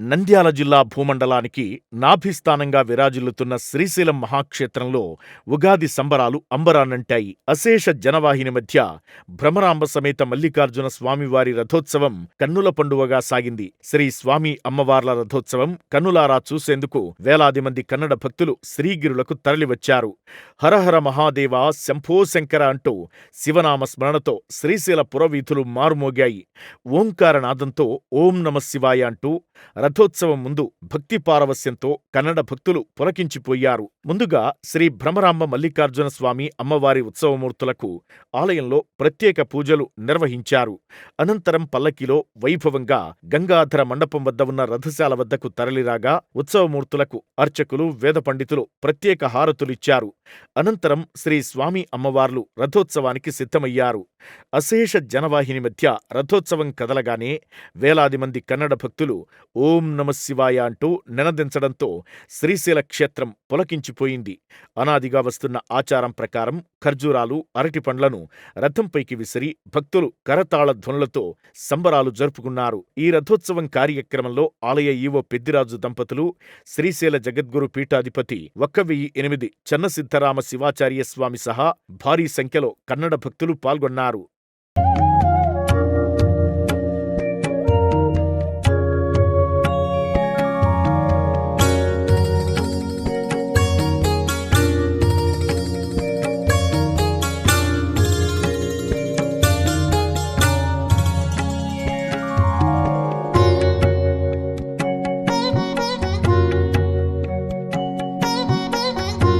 నంద్యాల జిల్లా భూమండలానికి నాభిస్థానంగా విరాజిల్లుతున్న శ్రీశైలం మహాక్షేత్రంలో ఉగాది సంబరాలు అంబరానంటాయి అశేష జనవాహిని మధ్య భ్రమరాంబ సమేత మల్లికార్జున స్వామివారి రథోత్సవం కన్నుల పండువగా సాగింది. శ్రీ స్వామి అమ్మవార్ల రథోత్సవం కన్నులారా చూసేందుకు వేలాది మంది కన్నడ భక్తులు శ్రీగిరులకు తరలివచ్చారు. హరహర మహాదేవ శంభో శంకర అంటూ శివనామ స్మరణతో శ్రీశైల పురవీధులు మారుమోగాయి. ఓంకారనాదంతో ఓం నమఃశివాయ అంటూ రథోత్సవం ముందు భక్తి పారవస్యంతో కన్నడ భక్తులు పులకించిపోయారు. ముందుగా శ్రీ భ్రమరాంబ మల్లికార్జున స్వామి అమ్మవారి ఉత్సవమూర్తులకు ఆలయంలో ప్రత్యేక పూజలు నిర్వహించారు. అనంతరం పల్లకీలో వైభవంగా గంగాధర మండపం వద్ద ఉన్న రథశాల వద్దకు తరలిరాగా ఉత్సవమూర్తులకు అర్చకులు, వేద పండితులు ప్రత్యేక హారతులిచ్చారు. అనంతరం శ్రీ స్వామి అమ్మవార్లు రథోత్సవానికి సిద్ధమయ్యారు. అశేష జనవాహిని మధ్య రథోత్సవం కదలగానే వేలాది మంది కన్నడ భక్తులు ఓ ఓం నమఃశివాయ అంటూ నినదించడంతో శ్రీశైల క్షేత్రం పులకించిపోయింది. అనాదిగా వస్తున్న ఆచారం ప్రకారం ఖర్జూరాలు, అరటిపండ్లను రథంపైకి విసిరి భక్తులు కరతాళ ధ్వనులతో సంబరాలు జరుపుకున్నారు. ఈ రథోత్సవం కార్యక్రమంలో ఆలయ ఈవో పెద్దిరాజు దంపతులు, శ్రీశైల జగద్గురు పీఠాధిపతి ఒక్క వెయ్యి ఎనిమిది చన్నసిద్ధరామ శివాచార్య స్వామి సహా భారీ సంఖ్యలో కన్నడ భక్తులు పాల్గొన్నారు.